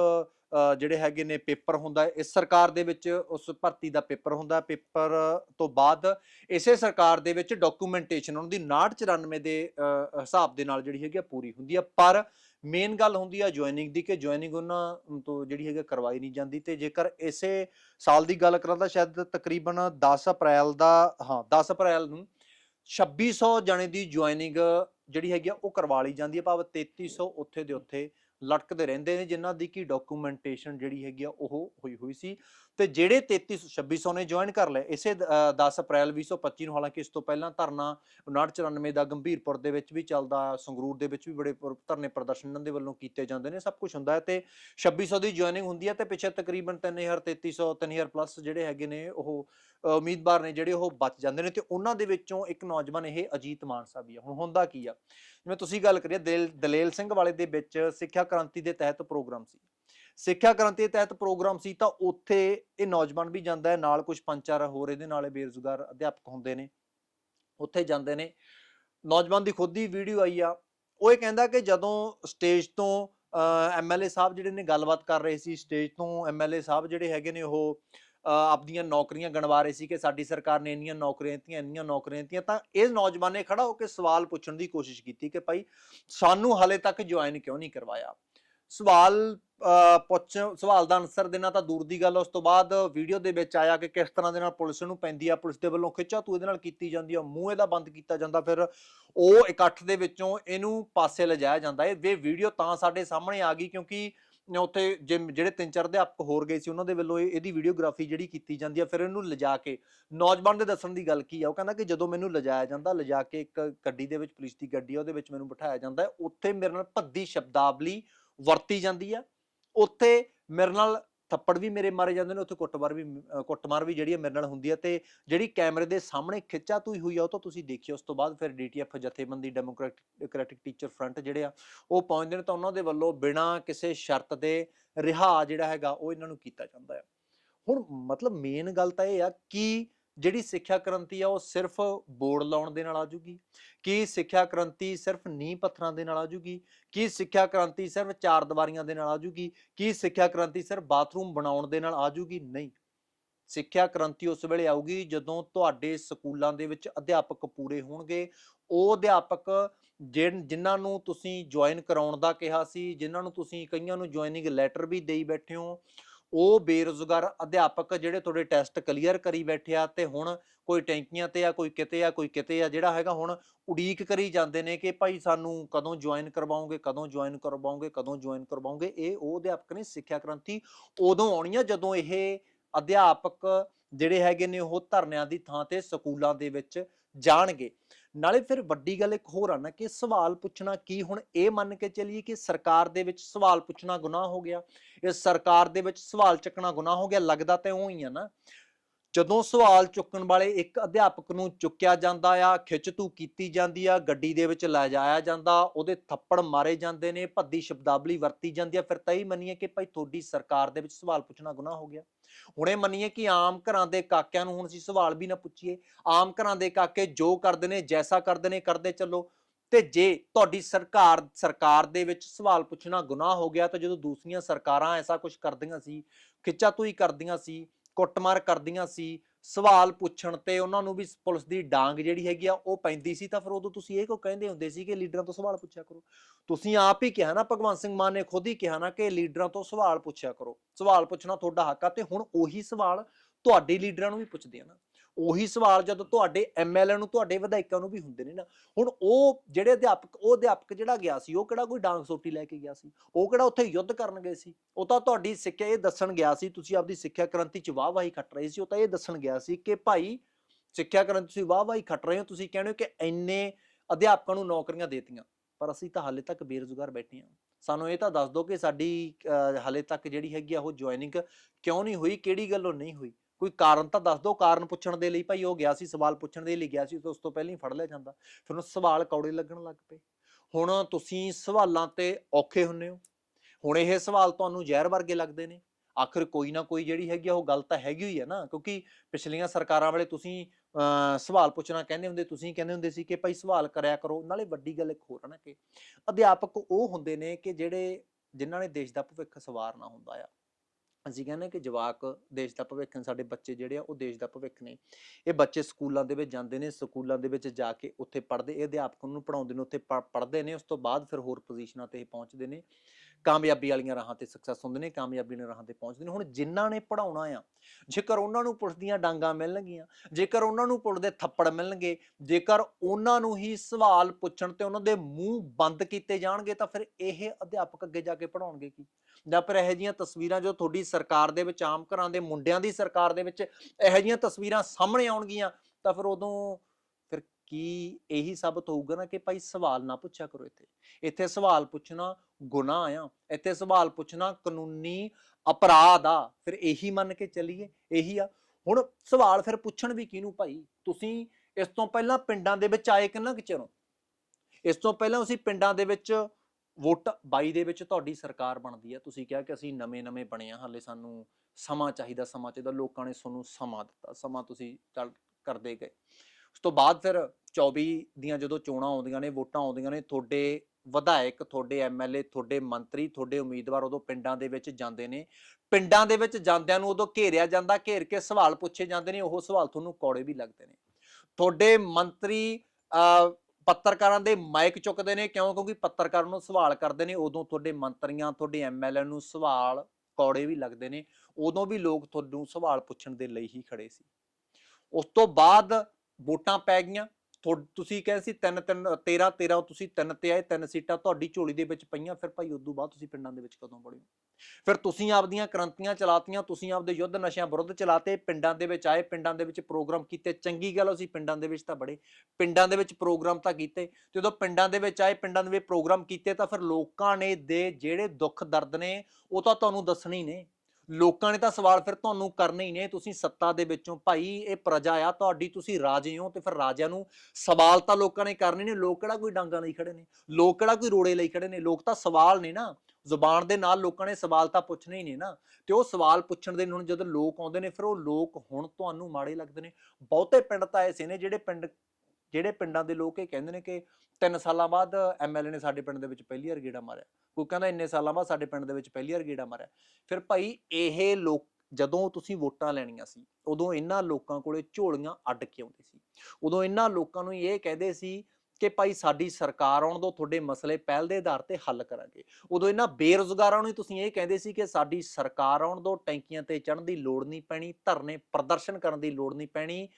ਜਿਹੜੇ ਹੈਗੇ ਨੇ ਪੇਪਰ ਹੁੰਦਾ ਇਸ ਸਰਕਾਰ ਦੇ ਵਿੱਚ ਉਸ ਭਰਤੀ ਦਾ ਪੇਪਰ ਹੁੰਦਾ ਪੇਪਰ ਤੋਂ ਬਾਅਦ ਇਸੇ ਸਰਕਾਰ ਦੇ ਵਿੱਚ ਡਾਕੂਮੈਂਟੇਸ਼ਨ ਉਹਨਾਂ ਦੀ 994 ਦੇ ਅ, ਹਿਸਾਬ ਦੇ ਨਾਲ ਜਿਹੜੀ ਹੈਗੀ ਆ ਪੂਰੀ ਹੁੰਦੀ ਆ। ਪਰ ਮੇਨ ਗੱਲ ਹੁੰਦੀ ਆ ਜੁਆਇਨਿੰਗ ਦੀ ਕਿ ਜੁਆਇਨਿੰਗ ਉਹਨਾਂ ਤੋਂ ਜਿਹੜੀ ਹੈਗੀ ਆ ਕਰਵਾਈ ਨਹੀਂ ਜਾਂਦੀ ਤੇ ਜੇਕਰ ਇਸੇ ਸਾਲ ਦੀ ਗੱਲ ਕਰਾਂ ਤਾਂ ਸ਼ਾਇਦ ਤਕਰੀਬਨ 10 ਅਪ੍ਰੈਲ ਦਾ, ਹਾਂ 10 ਅਪ੍ਰੈਲ ਨੂੰ 2600 ਜਣੇ ਦੀ ਜੁਆਇਨਿੰਗ ਜਿਹੜੀ ਹੈਗੀ ਆ ਉਹ ਕਰਵਾ ਲਈ ਜਾਂਦੀ ਹੈ ਭਾਵ 3300 ਉੱਥੇ ਦੇ ਉੱਥੇ ਲਟਕਦੇ ਰਹਿੰਦੇ ਨੇ, ਜਿਨ੍ਹਾਂ ਦੀ ਕੀ ਡਾਕੂਮੈਂਟੇਸ਼ਨ ਜਿਹੜੀ ਹੈਗੀ ਆ ਉਹ ਹੋਈ ਹੋਈ ਸੀ। ਤੇ ਜਿਹੜੇ 33 2600 ਨੇ ਜੁਆਇਨ ਕਰ ਲਏ, ਇਸੇ 10 ਅਪ੍ਰੈਲ 2025 ਨੂੰ ਹਾਲਾਂਕਿ ਇਸ ਤੋਂ ਪਹਿਲਾਂ ਧਰਨਾ 994 ਦਾ ਗੰਭੀਰਪੁਰ ਦੇ ਵਿੱਚ ਵੀ ਚੱਲਦਾ, ਸੰਗਰੂਰ ਦੇ ਵਿੱਚ ਵੀ ਬੜੇ ਪੁਰ- ਧਰਨੇ ਪ੍ਰਦਰਸ਼ਨ ਦੇ ਵੱਲੋਂ ਕੀਤੇ ਜਾਂਦੇ ਨੇ, ਸਭ ਕੁਝ ਹੁੰਦਾ ਹੈ ਤੇ 2600 ਦੀ ਜੁਆਇਨਿੰਗ ਹੁੰਦੀ ਹੈ ਤੇ ਪਿੱਛੇ ਤਕਰੀਬਨ 3000 3300 3000 ਪਲੱਸ ਜਿਹੜੇ ਹੈਗੇ ਨੇ, ਉਹ ਉਮੀਦਵਾਰ ਨੇ ਜਿਹੜੇ ਉਹ ਬਚ ਜਾਂਦੇ ਨੇ ਤੇ ਉਹਨਾਂ ਦੇ ਵਿੱਚੋਂ ਇੱਕ ਨੌਜਵਾਨ ਇਹ ਅਜੀਤ ਮਾਨਸਾ ਵੀ ਆ ਹੁਣ ਹੁੰਦਾ ਕੀ ਆ? ਜਿਵੇਂ ਤੁਸੀਂ ਗੱਲ ਕਰੀਏ ਦਲੇਲ ਦਲੇਲ ਸਿੰਘ ਵਾਲੇ ਦੇ ਵਿੱਚ ਸਿੱਖਿਆ ਕ੍ਰਾਂਤੀ ਦੇ ਤਹਿਤ ਪ੍ਰੋਗਰਾਮ ਸੀ। ਸਿੱਖਿਆ ਕ੍ਰਾਂਤੀ ਦੇ ਤਹਿਤ ਪ੍ਰੋਗਰਾਮ ਸੀ, ਤਾਂ ਉੱਥੇ ਇਹ ਨੌਜਵਾਨ ਵੀ ਜਾਂਦਾ ਹੈ, ਨਾਲ ਕੁਝ ਪੰਜ ਚਾਰ ਹੋਰ ਇਹਦੇ ਨਾਲੇ ਬੇਰੁਜ਼ਗਾਰ ਅਧਿਆਪਕ ਹੁੰਦੇ ਨੇ, ਉੱਥੇ ਜਾਂਦੇ ਨੇ। ਨੌਜਵਾਨ ਦੀ ਖੁਦ ਦੀ ਵੀਡੀਓ ਆਈ ਆ, ਉਹ ਇਹ ਕਹਿੰਦਾ ਕਿ ਜਦੋਂ ਸਟੇਜ ਤੋਂ ਐਮਐਲਏ ਸਾਹਿਬ ਜਿਹੜੇ ਨੇ ਗੱਲਬਾਤ ਕਰ ਰਹੇ ਸੀ, ਸਟੇਜ ਤੋਂ ਐਮਐਲਏ ਸਾਹਿਬ ਜਿਹੜੇ ਹੈਗੇ ਨੇ ਉਹ ਆਪਦੀਆਂ ਨੌਕਰੀਆਂ ਗਣਵਾ ਰਹੇ ਸੀ ਕਿ ਸਾਡੀ ਸਰਕਾਰ ਨੇ ਇੰਨੀਆਂ ਨੌਕਰੀਆਂ ਦਿੱਤੀਆਂ, ਇੰਨੀਆਂ ਨੌਕਰੀਆਂ ਦਿੱਤੀਆਂ, ਤਾਂ ਇਸ ਨੌਜਵਾਨ ਨੇ ਖੜਾ ਹੋ ਕੇ ਸਵਾਲ ਪੁੱਛਣ ਦੀ ਕੋਸ਼ਿਸ਼ ਕੀਤੀ ਕਿ ਭਾਈ ਸਾਨੂੰ ਹਾਲੇ ਤੱਕ ਜੁਆਇਨ ਕਿਉਂ ਨਹੀਂ ਕਰਵਾਇਆ? ਸਵਾਲ ਪੁੱਛ, ਸਵਾਲ ਦਾ ਆਨਸਰ ਦੇਣਾ ਤਾਂ ਦੂਰ ਦੀ ਗੱਲ ਉਸ ਤੋਂ ਬਾਅਦ ਵੀਡੀਓ ਦੇ ਵਿੱਚ ਆਇਆ ਕਿ ਕਿਸ ਤਰ੍ਹਾਂ ਦੇ ਨਾਲ ਪੁਲਿਸ ਨੂੰ ਪੈਂਦੀ ਆ। ਪੁਲਿਸ ਦੇ ਵੱਲੋਂ ਖਿੱਚਾ ਤੂੰ ਇਹਦੇ ਨਾਲ ਕੀਤੀ ਜਾਂਦੀ ਆ। ਮੂੰਹ ਇਹਦਾ ਬੰਦ ਕੀਤਾ ਜਾਂਦਾ, ਫਿਰ ਉਹ ਇਕੱਠ ਦੇ ਵਿੱਚੋਂ ਇਹਨੂੰ ਪਾਸੇ ਲਿਜਾਇਆ ਜਾਂਦਾ। ਇਹ ਵੀਡੀਓ ਤਾਂ ਸਾਡੇ ਸਾਹਮਣੇ ਆ ਗਈ ਕਿਉਂਕਿ ਉੱਥੇ ਜਿਮ- ਜਿਹੜੇ ਤਿੰਨ ਚਾਰ ਅਧਿਆਪਕ ਹੋਰ ਗਏ ਸੀ, ਉਹਨਾਂ ਦੇ ਵੱਲੋਂ ਇਹਦੀ ਵੀਡੀਓਗ੍ਰਾਫੀ ਜਿਹੜੀ ਕੀਤੀ ਜਾਂਦੀ ਆ, ਫਿਰ ਇਹਨੂੰ ਲਿਜਾ ਕੇ, ਨੌਜਵਾਨ ਦੇ ਦੱਸਣ ਦੀ ਗੱਲ ਕੀ ਆ? ਉਹ ਕਹਿੰਦਾ ਕਿ ਜਦੋਂ ਮੈਨੂੰ ਲਿਜਾਇਆ ਜਾਂਦਾ, ਲਿਜਾ ਕੇ ਇੱਕ ਗੱਡੀ ਦੇ ਵਿੱਚ, ਪੁਲਿਸ ਦੀ ਗੱਡੀ ਆ, ਉਹਦੇ ਵਿੱਚ ਮੈਨੂੰ ਬਿਠਾਇਆ ਜਾਂਦਾ। ਉੱਥੇ ਮੇਰੇ ਨਾਲ ਭੱਦੀ ਸ਼ਬਦਾਵਲੀ ਵਰਤੀ ਜਾਂਦੀ ਆ। ਉੱਥੇ ਮੇਰੇ ਨਾਲ ਥੱਪੜ ਵੀ ਮੇਰੇ ਮਾਰੇ ਜਾਂਦੇ ਨੇ, ਉੱਥੇ ਕੁੱਟਮਾਰ ਵੀ ਕੁੱਟਮਾਰ ਵੀ ਜਿਹੜੀ ਆ ਮੇਰੇ ਨਾਲ ਹੁੰਦੀ ਆ ਤੇ ਜਿਹੜੀ ਕੈਮਰੇ ਦੇ ਸਾਹਮਣੇ ਖਿੱਚਾ ਤੂਈ ਹੋਈ ਆ, ਉਹ ਤਾਂ ਤੁਸੀਂ ਦੇਖਿਓ ਉਸ ਤੋਂ ਬਾਅਦ ਫਿਰ ਡੀਟੀਐਫ ਜਥੇਬੰਦੀ ਡੈਮੋਕ੍ਰੈਟਿਕ ਟੀਚਰ ਫਰੰਟ ਜਿਹੜੇ ਆ, ਉਹ ਪਹੁੰਚਦੇ ਨੇ ਤਾਂ ਉਹਨਾਂ ਦੇ ਵੱਲੋਂ ਬਿਨਾਂ ਕਿਸੇ ਸ਼ਰਤ ਦੇ ਰਿਹਾ ਜਿਹੜਾ ਹੈਗਾ, ਉਹ ਇਹਨਾਂ ਨੂੰ ਕੀਤਾ ਜਾਂਦਾ ਹੈ। ਹੁਣ ਮਤਲਬ ਮੇਨ ਗੱਲ ਤਾਂ ਇਹ ਆ ਕਿ ਜਿਹੜੀ ਸਿੱਖਿਆ ਕ੍ਰਾਂਤੀ ਆ, ਉਹ ਸਿਰਫ ਬੋਰਡ ਲਾਉਣ ਦੇ ਨਾਲ ਆਜੂਗੀ ਕੀ ਸਿੱਖਿਆ ਕ੍ਰਾਂਤੀ ਸਿਰਫ ਨੀਂਹ ਪੱਥਰਾਂ ਦੇ ਨਾਲ ਆਜੂਗੀ ਕੀ ਸਿੱਖਿਆ ਕ੍ਰਾਂਤੀ ਸਿਰਫ ਚਾਰ ਦੀਵਾਰੀਆਂ ਦੇ ਨਾਲ ਆਜੂਗੀ ਕੀ ਸਿੱਖਿਆ ਕ੍ਰਾਂਤੀ ਸਿਰਫ ਬਾਥਰੂਮ ਬਣਾਉਣ ਦੇ ਨਾਲ ਆਜੂਗੀ ਨਹੀਂ। ਸਿੱਖਿਆ ਕ੍ਰਾਂਤੀ ਉਸ ਵੇਲੇ ਆਊਗੀ ਜਦੋਂ ਤੁਹਾਡੇ ਸਕੂਲਾਂ ਦੇ ਵਿੱਚ ਅਧਿਆਪਕ ਪੂਰੇ ਹੋਣਗੇ। ਉਹ ਅਧਿਆਪਕ ਜਿਨ- ਜਿਨ੍ਹਾਂ ਨੂੰ ਤੁਸੀਂ ਜੁਆਇਨ ਕਰਾਉਣ ਦਾ ਕਿਹਾ ਸੀ, ਜਿਨ੍ਹਾਂ ਨੂੰ ਤੁਸੀਂ ਕਈਆਂ ਨੂੰ ਜੁਆਇਨਿੰਗ ਲੈਟਰ ਵੀ ਦੇਈ ਬੈਠੇ ਹੋ ਉਹ ਬੇਰੁਜ਼ਗਾਰ ਅਧਿਆਪਕ ਜਿਹੜੇ ਤੁਹਾਡੇ ਟੈਸਟ ਕਲੀਅਰ ਕਰੀ ਬੈਠੇ ਆ ਤੇ ਹੁਣ ਕੋਈ ਟੈਂਕੀਆਂ ਤੇ ਆ, ਕੋਈ ਕਿਤੇ ਆ, ਕੋਈ ਕਿਤੇ ਆ, ਜਿਹੜਾ ਹੈਗਾ ਹੁਣ ਉਡੀਕ ਕਰੀ ਜਾਂਦੇ ਨੇ ਕਿ ਭਾਈ ਸਾਨੂੰ ਕਦੋਂ ਜੁਆਇਨ ਕਰਵਾਓਗੇ, ਕਦੋਂ ਜੁਆਇਨ ਕਰਵਾਓਗੇ, ਕਦੋਂ ਜੁਆਇਨ ਕਰਵਾਓਗੇ, ਇਹ ਉਹ ਅਧਿਆਪਕ ਨੇ ਸਿੱਖਿਆ ਕ੍ਰਾਂਤੀ। ਉਦੋਂ ਆਉਣੀ ਆ ਜਦੋਂ ਇਹ ਅਧਿਆਪਕ ਜਿਹੜੇ ਹੈਗੇ ਨੇ ਉਹ ਧਰਨਿਆਂ ਦੀ ਥਾਂ ਤੇ ਸਕੂਲਾਂ ਦੇ ਵਿੱਚ ਜਾਣਗੇ। ਨਾਲੇ ਫਿਰ ਵੱਡੀ ਗੱਲ ਇੱਕ ਹੋਰ ਆ ਨਾ ਕਿ ਸਵਾਲ ਪੁੱਛਣਾ ਕੀ? ਹੁਣ ਇਹ ਮੰਨ ਕੇ ਚੱਲੀਏ ਕਿ ਸਰਕਾਰ ਦੇ ਵਿੱਚ ਸਵਾਲ ਪੁੱਛਣਾ ਗੁਨਾਹ ਹੋ ਗਿਆ। ਇਹ ਸਰਕਾਰ ਦੇ ਵਿੱਚ ਸਵਾਲ ਚੱਕਣਾ ਗੁਨਾਹ ਹੋ ਗਿਆ, ਲੱਗਦਾ ਤੇ ਉਹ ਹੀ ਆ ਨਾ। ਜਦੋਂ ਸਵਾਲ ਚੁੱਕਣ ਵਾਲੇ ਇੱਕ ਅਧਿਆਪਕ ਨੂੰ ਚੁੱਕਿਆ ਜਾਂਦਾ ਆ, ਖਿੱਚਤੂ ਕੀਤੀ ਜਾਂਦੀ ਆ, ਗੱਡੀ ਦੇ ਵਿੱਚ ਲੈ ਜਾਇਆ ਜਾਂਦਾ, ਉਹਦੇ ਥੱਪੜ ਮਾਰੇ ਜਾਂਦੇ ਨੇ, ਭੱਦੀ ਸ਼ਬਦਾਵਲੀ ਵਰਤੀ ਜਾਂਦੀ ਆ, ਫਿਰ ਤਾਂ ਇਹ ਮੰਨੀਏ ਕਿ ਭਾਈ ਤੁਹਾਡੀ ਸਰਕਾਰ ਦੇ ਵਿੱਚ ਸਵਾਲ ਪੁੱਛਣਾ ਗੁਨਾਹ ਹੋ ਗਿਆ। ਹੁਣ ਇਹ ਮੰਨੀਏ ਕਿ ਆਮ ਘਰਾਂ ਦੇ ਕਾਕਿਆਂ ਨੂੰ ਹੁਣ ਅਸੀਂ ਸਵਾਲ ਵੀ ਨਾ ਪੁੱਛੀਏ, ਆਮ ਘਰਾਂ ਦੇ ਕਾਕੇ ਜੋ ਕਰਦੇ ਨੇ, ਜੈਸਾ ਕਰਦੇ ਨੇ, ਕਰਦੇ ਚੱਲੋ। ਤੇ ਜੇ ਤੁਹਾਡੀ ਸਰਕਾਰ ਸਰਕਾਰ ਦੇ ਵਿੱਚ ਸਵਾਲ ਪੁੱਛਣਾ ਗੁਨਾਹ ਹੋ ਗਿਆ, ਤਾਂ ਜਦੋਂ ਦੂਸਰੀਆਂ ਸਰਕਾਰਾਂ ਐਸਾ ਕੁਝ ਕਰਦੀਆਂ ਸੀ, ਖਿੱਚਾ ਤੂੰ ਹੀ ਕਰਦੀਆਂ ਸੀ ਕੁੱਟਮਾਰ ਕਰਦੀਆਂ ਸੀ, ਸਵਾਲ ਪੁੱਛਣ ਤੇ ਉਹਨਾਂ ਨੂੰ ਵੀ ਪੁਲਿਸ ਦੀ ਡਾਂਗ ਜਿਹੜੀ ਹੈਗੀ ਆ ਉਹ ਪੈਂਦੀ ਸੀ ਤਾਂ ਫਿਰ ਉਦੋਂ ਤੁਸੀਂ ਇਹ ਕੋ ਕਹਿੰਦੇ ਹੁੰਦੇ ਸੀ ਕਿ ਲੀਡਰਾਂ ਤੋਂ ਸਵਾਲ ਪੁੱਛਿਆ ਕਰੋ? ਤੁਸੀਂ ਆਪ ਹੀ ਕਿਹਾ ਨਾ, ਭਗਵੰਤ ਸਿੰਘ ਮਾਨ ਨੇ ਖੁਦ ਹੀ ਕਿਹਾ ਨਾ ਕਿ ਲੀਡਰਾਂ ਤੋਂ ਸਵਾਲ ਪੁੱਛਿਆ ਕਰੋ। ਸਵਾਲ ਪੁੱਛਣਾ ਤੁਹਾਡਾ ਹੱਕ ਆ ਤੇ ਹੁਣ ਉਹੀ ਸਵਾਲ ਤੁਹਾਡੇ ਲੀਡਰਾਂ ਨੂੰ ਵੀ ਪੁੱਛਦੇ ਆ ਨਾ। ਉਹੀ ਸਵਾਲ ਜਦੋਂ ਤੁਹਾਡੇ ਐਮਐਲਏ ਨੂੰ, ਤੁਹਾਡੇ ਵਿਧਾਇਕਾਂ ਨੂੰ ਵੀ ਹੁੰਦੇ ਨੇ ਨਾ। ਹੁਣ ਉਹ ਜਿਹੜੇ ਅਧਿਆਪਕ, ਉਹ ਅਧਿਆਪਕ ਜਿਹੜਾ ਗਿਆ ਸੀ, ਉਹ ਕਿਹੜਾ ਕੋਈ ਡਾਂਗ ਸੋਟੀ ਲੈ ਕੇ ਗਿਆ ਸੀ? ਉਹ ਕਿਹੜਾ ਉੱਥੇ ਯੁੱਧ ਕਰਨ ਗਏ ਸੀ? ਉਹ ਤਾਂ ਤੁਹਾਡੀ ਸਿੱਖਿਆ, ਇਹ ਦੱਸਣ ਗਿਆ ਸੀ, ਤੁਸੀਂ ਆਪਦੀ ਸਿੱਖਿਆ ਕ੍ਰਾਂਤੀ ਚ ਵਾਹ-ਵਾਹੀ ਖੱਟ ਰਹੇ ਸੀ। ਉਹ ਤਾਂ ਇਹ ਦੱਸਣ ਗਿਆ ਸੀ ਕਿ ਭਾਈ, ਸਿੱਖਿਆ ਕ੍ਰਾਂਤੀ ਤੁਸੀਂ ਵਾਹ-ਵਾਹੀ ਖੱਟ ਰਹੇ ਹੋ, ਤੁਸੀਂ ਕਹਿੰਦੇ ਹੋ ਕਿ ਇੰਨੇ ਅਧਿਆਪਕਾਂ ਨੂੰ ਨੌਕਰੀਆਂ ਦੇਤੀਆਂ, ਪਰ ਅਸੀਂ ਤਾਂ ਹਾਲੇ ਤੱਕ ਬੇਰੁਜ਼ਗਾਰ ਬੈਠੇ ਹਾਂ। ਸਾਨੂੰ ਇਹ ਤਾਂ ਦੱਸ ਦਿਓ ਕਿ ਸਾਡੀ ਹਾਲੇ ਤੱਕ ਜਿਹੜੀ ਹੈਗੀ ਆ ਉਹ ਜੁਆਇਨਿੰਗ ਕਿਉਂ ਨਹੀਂ ਹੋਈ, ਕਿਹੜੀ ਗੱਲੋਂ ਨਹੀਂ ਹੋਈ? ਕੋਈ ਕਾਰਨ ਤਾਂ ਦੱਸ ਦਿਓ ਕਾਰਨ ਪੁੱਛਣ ਦੇ ਲਈ ਭਾਈ ਉਹ ਗਿਆ ਸੀ ਸਵਾਲ ਪੁੱਛਣ ਦੇ ਲਈ ਗਿਆ ਸੀ ਉਸ ਤੋਂ ਪਹਿਲਾਂ ਹੀ ਫੜ ਲਿਆ ਜਾਂਦਾ। ਫਿਰ ਸਵਾਲ ਕੌੜੇ ਲੱਗਣ ਲੱਗ ਪਏ। ਹੁਣ ਤੁਸੀਂ ਸਵਾਲਾਂ ਤੇ ਔਖੇ ਹੁੰਨੇ ਹੋ। ਹੁਣ ਇਹ ਸਵਾਲ ਤੁਹਾਨੂੰ ਜ਼ਹਿਰ ਵਰਗੇ ਲੱਗਦੇ ਨੇ। ਆਖਰ ਕੋਈ ਨਾ ਕੋਈ ਜਿਹੜੀ ਹੈਗੀ ਆ ਉਹ ਗੱਲ ਤਾਂ ਹੈਗੀ ਹੀ ਹੈ ਨਾ। ਕਿਉਂਕਿ ਪਿਛਲੀਆਂ ਸਰਕਾਰਾਂ ਵਾਲੇ ਤੁਸੀਂ ਅਹ, ਸਵਾਲ ਪੁੱਛਣਾ ਕਹਿੰਦੇ ਹੁੰਦੇ ਤੁਸੀਂ ਕਹਿੰਦੇ ਹੁੰਦੇ ਸੀ ਕਿ ਭਾਈ ਸਵਾਲ ਕਰਿਆ ਕਰੋ ਨਾਲੇ ਵੱਡੀ ਗੱਲ ਇੱਕ ਹੋਰ ਹੈ ਨਾ ਕਿ ਅਧਿਆਪਕ ਉਹ ਹੁੰਦੇ ਨੇ ਕਿ ਜਿਹੜੇ ਜਿਨ੍ਹਾਂ ਨੇ ਦੇਸ਼ ਦਾ ਭਵਿੱਖ ਸਵਾਰਨਾ ਹੁੰਦਾ ਆ। ਅਸੀਂ ਕਹਿੰਦੇ ਕਿ ਜਵਾਕ ਦੇਸ਼ ਦਾ ਭਵਿੱਖ ਨੇ, ਸਾਡੇ ਬੱਚੇ ਜਿਹੜੇ ਆ ਉਹ ਦੇਸ਼ ਦਾ ਭਵਿੱਖ ਨੇ। ਇਹ ਬੱਚੇ ਸਕੂਲਾਂ ਦੇ ਵਿੱਚ ਜਾਂਦੇ ਨੇ, ਸਕੂਲਾਂ ਦੇ ਵਿੱਚ ਜਾ ਕੇ ਉੱਥੇ ਪੜ੍ਹਦੇ, ਇਹ ਅਧਿਆਪਕ ਨੂੰ ਪੜਾਉਂਦੇ ਨੇ, ਉੱਥੇ ਪ- ਪੜ੍ਹਦੇ ਨੇ, ਉਸ ਤੋਂ ਬਾਅਦ ਫਿਰ ਹੋਰ ਪੋਜੀਸ਼ਨਾਂ ਤੇ ਇਹ ਪਹੁੰਚਦੇ ਨੇ। ਕਾਮਯਾਬੀ ਵਾਲੀਆਂ ਰਾਹਾਂ ਤੇ ਸਕਸੈਸ ਹੁੰਦੇ ਨੇ, ਕਾਮਯਾਬੀ ਵਾਲੀਆਂ ਰਾਹਾਂ ਤੇ ਪਹੁੰਚਦੇ ਨੇ। ਹੁਣ ਜਿਨ੍ਹਾਂ ਨੇ ਪੜਾਉਣਾ ਆ, ਜੇਕਰ ਉਹਨਾਂ ਨੂੰ ਪੁਲਿਸ ਦੀਆਂ ਡਾਂਗਾਂ ਮਿਲਣਗੀਆਂ, ਜੇਕਰ ਉਹਨਾਂ ਨੂੰ ਪੁਲਿਸ ਦੇ ਥੱਪੜ ਮਿਲਣਗੇ, ਜੇਕਰ ਉਹਨਾਂ ਨੂੰ ਹੀ ਸਵਾਲ ਪੁੱਛਣ ਤੇ ਉਹਨਾਂ ਦੇ ਮੂੰਹ ਬੰਦ ਕੀਤੇ ਜਾਣਗੇ, ਤਾਂ ਫਿਰ ਇਹ ਅਧਿਆਪਕ ਅੱਗੇ ਜਾ ਕੇ ਪੜਾਉਣਗੇ ਕੀ? ਜਾਂ ਫਿਰ ਇਹੋ ਜਿਹੀਆਂ ਤਸਵੀਰਾਂ ਜੋ ਤੁਹਾਡੀ ਸਰਕਾਰ ਦੇ ਵਿੱਚ, ਆਮ ਘਰਾਂ ਦੇ ਮੁੰਡਿਆਂ ਦੀ ਸਰਕਾਰ ਦੇ ਵਿੱਚ ਇਹੋ ਜਿਹੀਆਂ ਤਸਵੀਰਾਂ ਸਾਹਮਣੇ ਆਉਣਗੀਆਂ, ਤਾਂ ਫਿਰ ਉਦੋਂ ਫਿਰ ਕੀ ਇਹੀ ਸਾਬਤ ਹੋਊਗਾ ਨਾ ਕਿ ਭਾਈ ਸਵਾਲ ਨਾ ਪੁੱਛਿਆ ਕਰੋ ਇੱਥੇ। ਇੱਥੇ ਸਵਾਲ ਪੁੱਛਣਾ ਗੁਨਾਹ ਆ। ਇੱਥੇ ਸਵਾਲ ਪੁੱਛਣਾ ਕਾਨੂੰਨੀ ਅਪਰਾਧ ਆ। ਫਿਰ ਇਹੀ ਮੰਨ ਕੇ ਚੱਲੀਏ, ਇਹੀ ਆ। ਹੁਣ ਸਵਾਲ ਫਿਰ ਪੁੱਛਣ ਵੀ ਕਿਹਨੂੰ ਭਾਈ? ਤੁਸੀਂ ਇਸ ਤੋਂ ਪਹਿਲਾਂ ਪਿੰਡਾਂ ਦੇ ਵਿੱਚ ਆਏ ਕਿੰਨਾ ਕੁ ਚਿਰੋਂ ਇਸ ਤੋਂ ਪਹਿਲਾਂ ਅਸੀਂ ਪਿੰਡਾਂ ਦੇ ਵਿੱਚ ਵੋਟ 22 ਦੇ ਵਿੱਚ ਤੁਹਾਡੀ ਸਰਕਾਰ ਬਣਦੀ ਹੈ ਤੁਸੀਂ ਕਿਹਾ ਕਿ ਅਸੀਂ ਨਵੇਂ-ਨਵੇਂ ਬਣੇ ਆ। ਹਾਲੇ ਸਾਨੂੰ ਸਮਾਂ ਚਾਹੀਦਾ ਸਮਾਂ ਚਾਹੀਦਾ। ਲੋਕਾਂ ਨੇ ਤੁਹਾਨੂੰ ਸਮਾਂ ਦਿੱਤਾ। ਸਮਾਂ ਤੁਸੀਂ ਚੱਲ ਕਰਦੇ ਗਏ। ਉਸ ਤੋਂ ਬਾਅਦ ਫਿਰ 24 ਦੀਆਂ ਜਦੋਂ ਚੋਣਾਂ ਆਉਂਦੀਆਂ ਨੇ, ਵੋਟਾਂ ਆਉਂਦੀਆਂ ਨੇ, ਤੁਹਾਡੇ ਵਿਧਾਇਕ ਤੁਹਾਡੇ ਐਮਐਲਏ ਤੁਹਾਡੇ ਮੰਤਰੀ ਤੁਹਾਡੇ ਉਮੀਦਵਾਰ ਉਦੋਂ ਪਿੰਡਾਂ ਦੇ ਵਿੱਚ ਜਾਂਦੇ ਨੇ। ਪਿੰਡਾਂ ਦੇ ਵਿੱਚ ਜਾਂਦਿਆਂ ਨੂੰ ਉਦੋਂ ਘੇਰਿਆ ਜਾਂਦਾ ਘੇਰ ਕੇ ਸਵਾਲ ਪੁੱਛੇ ਜਾਂਦੇ ਨੇ ਉਹ ਸਵਾਲ ਤੁਹਾਨੂੰ ਕੌੜੇ ਵੀ ਲੱਗਦੇ ਨੇ। ਤੁਹਾਡੇ ਮੰਤਰੀ ਅਹ, ਪੱਤਰਕਾਰਾਂ ਦੇ ਮਾਈਕ ਚੁੱਕਦੇ ਨੇ ਕਿਉਂ? ਕਿਉਂਕਿ ਪੱਤਰਕਾਰ ਨੂੰ ਸਵਾਲ ਕਰਦੇ ਨੇ ਉਦੋਂ ਤੁਹਾਡੇ ਮੰਤਰੀਆਂ ਤੁਹਾਡੇ ਐਮਐਲਏ ਨੂੰ ਸਵਾਲ ਕੌੜੇ ਵੀ ਲੱਗਦੇ ਨੇ ਉਦੋਂ ਵੀ ਲੋਕ ਤੁਹਾਨੂੰ ਸਵਾਲ ਪੁੱਛਣ ਦੇ ਲਈ ਹੀ ਖੜੇ ਸੀ। ਉਸ ਤੋਂ ਬਾਅਦ ਵੋਟਾਂ ਪੈ ਗਈਆਂ ਤੁਸੀਂ ਕਹਿੰਦੇ ਸੀ ਤਿੰਨ ਤਿੰਨ 13 13 ਤੁਸੀਂ ਤਿੰਨ ਤੇ ਆਏ, ਤਿੰਨ ਸੀਟਾਂ ਤੁਹਾਡੀ ਝੋਲੀ ਦੇ ਵਿੱਚ ਪਈਆਂ, ਫਿਰ ਭਾਈ ਉਦੋਂ ਬਾਅਦ ਤੁਸੀਂ ਪਿੰਡਾਂ ਦੇ ਵਿੱਚ ਕਦੋਂ ਵੜੇ? ਫਿਰ ਤੁਸੀਂ ਆਪਦੀਆਂ ਕ੍ਰਾਂਤੀਆਂ ਚਲਾਤੀਆਂ, ਤੁਸੀਂ ਆਪਦੇ ਯੁੱਧ ਨਸ਼ਿਆਂ ਵਿਰੁੱਧ ਚਲਾਤੇ, ਪਿੰਡਾਂ ਦੇ ਵਿੱਚ ਆਏ, ਪਿੰਡਾਂ ਦੇ ਵਿੱਚ ਪ੍ਰੋਗਰਾਮ ਕੀਤੇ, ਚੰਗੀ ਗੱਲ ਅਸੀਂ ਪਿੰਡਾਂ ਦੇ ਵਿੱਚ ਤਾਂ ਬੜੇ ਪਿੰਡਾਂ ਦੇ ਵਿੱਚ ਪ੍ਰੋਗਰਾਮ ਤਾਂ ਕੀਤੇ ਜਦੋਂ ਪਿੰਡਾਂ ਦੇ ਵਿੱਚ ਆਏ, ਪਿੰਡਾਂ ਦੇ ਵਿੱਚ ਪ੍ਰੋਗਰਾਮ ਕੀਤੇ, ਤਾਂ ਫਿਰ ਲੋਕਾਂ ਨੇ ਦੇ ਜਿਹੜੇ ਦੁੱਖ ਦਰਦ ਨੇ, ਉਹ ਤਾਂ ਤੁਹਾਨੂੰ ਦੱਸਣੇ ਹੀ ਨੇ। ਲੋਕਾਂ ਨੇ ਤਾਂ ਸਵਾਲ ਫਿਰ ਤੁਹਾਨੂੰ ਕਰਨੇ ਹੀ ਨੇ, ਤੁਸੀਂ ਸੱਤਾ ਦੇ ਵਿੱਚੋਂ, ਭਾਈ, ਇਹ ਪ੍ਰਜਾ ਆ, ਤੁਹਾਡੀ ਤੁਸੀਂ ਰਾਜੇ ਹੋ, ਤੇ ਫਿਰ ਰਾਜਿਆਂ ਨੂੰ ਸਵਾਲ ਤਾਂ ਲੋਕਾਂ ਨੇ ਕਰਨੇ ਨੇ, ਲੋਕ ਕਿਹੜਾ ਕੋਈ ਡਾਂਗਾ ਲਈ ਖੜੇ ਨੇ? ਲੋਕ ਕਿਹੜਾ ਕੋਈ ਰੋੜੇ ਲਈ ਖੜੇ ਨੇ? ਲੋਕ ਤਾਂ ਸਵਾਲ ਨੇ ਨਾ, ਜ਼ੁਬਾਨ ਦੇ ਨਾਲ ਲੋਕਾਂ ਨੇ ਸਵਾਲ ਤਾਂ ਪੁੱਛਣੇ ਹੀ ਨੇ ਨਾ, ਤੇ ਉਹ ਸਵਾਲ ਪੁੱਛਣ ਦੇ ਹੁਣ ਜਦੋਂ ਲੋਕ ਆਉਂਦੇ ਨੇ, ਫਿਰ ਉਹ ਲੋਕ ਹੁਣ ਤੁਹਾਨੂੰ ਮਾੜੇ ਲੱਗਦੇ ਨੇ। ਬਹੁਤੇ ਪਿੰਡ ਤਾਂ ਐਸੇ ਨੇ ਜਿਹੜੇ ਪਿੰਡ, ਜਿਹੜੇ ਪਿੰਡਾਂ ਦੇ ਲੋਕ ਇਹ ਕਹਿੰਦੇ ਨੇ ਕਿ 3 ਸਾਲਾਂ ਬਾਅਦ ਐਮਐਲਏ ਨੇ ਸਾਡੇ ਪਿੰਡ ਦੇ ਵਿੱਚ ਪਹਿਲੀ ਵਾਰ ਗੇੜਾ ਮਾਰਿਆ। ਕੋਈ ਕਹਿੰਦਾ ਇੰਨੇ ਸਾਲਾਂ ਬਾਅਦ ਸਾਡੇ ਪਿੰਡ ਦੇ ਵਿੱਚ ਪਹਿਲੀ ਵਾਰ ਗੇੜਾ ਮਾਰਿਆ। ਫਿਰ ਭਾਈ ਇਹ ਲੋਕ ਜਦੋਂ ਤੁਸੀਂ ਵੋਟਾਂ ਲੈਣੀਆਂ ਸੀ, ਉਦੋਂ ਇਹਨਾਂ ਲੋਕਾਂ ਕੋਲੇ ਝੋਲੀਆਂ ਅੱਡ ਕੇ ਆਉਂਦੇ ਸੀ। ਉਦੋਂ ਇਹਨਾਂ ਲੋਕਾਂ ਨੂੰ ਇਹ ਕਹਿੰਦੇ ਸੀ ਕਿ ਭਾਈ ਸਾਡੀ ਸਰਕਾਰ ਆਉਣ ਦੋ ਤੁਹਾਡੇ ਮਸਲੇ ਪਹਿਲ ਦੇ ਆਧਾਰ ਤੇ ਹੱਲ ਕਰਾਂਗੇ। ਉਦੋਂ ਇਹਨਾਂ ਬੇਰੁਜ਼ਗਾਰਾਂ ਨੂੰ ਤੁਸੀਂ ਇਹ ਕਹਿੰਦੇ ਸੀ ਕਿ ਸਾਡੀ ਸਰਕਾਰ ਆਉਣ ਦੋ ਟੈਂਕੀਆਂ ਤੇ ਚੜ੍ਹਨ ਦੀ ਲੋੜ ਨਹੀਂ ਪੈਣੀ, ਧਰਨੇ ਪ੍ਰਦਰਸ਼ਨ ਕਰਨ ਦੀ ਲੋੜ ਨਹੀਂ ਪੈਣੀ,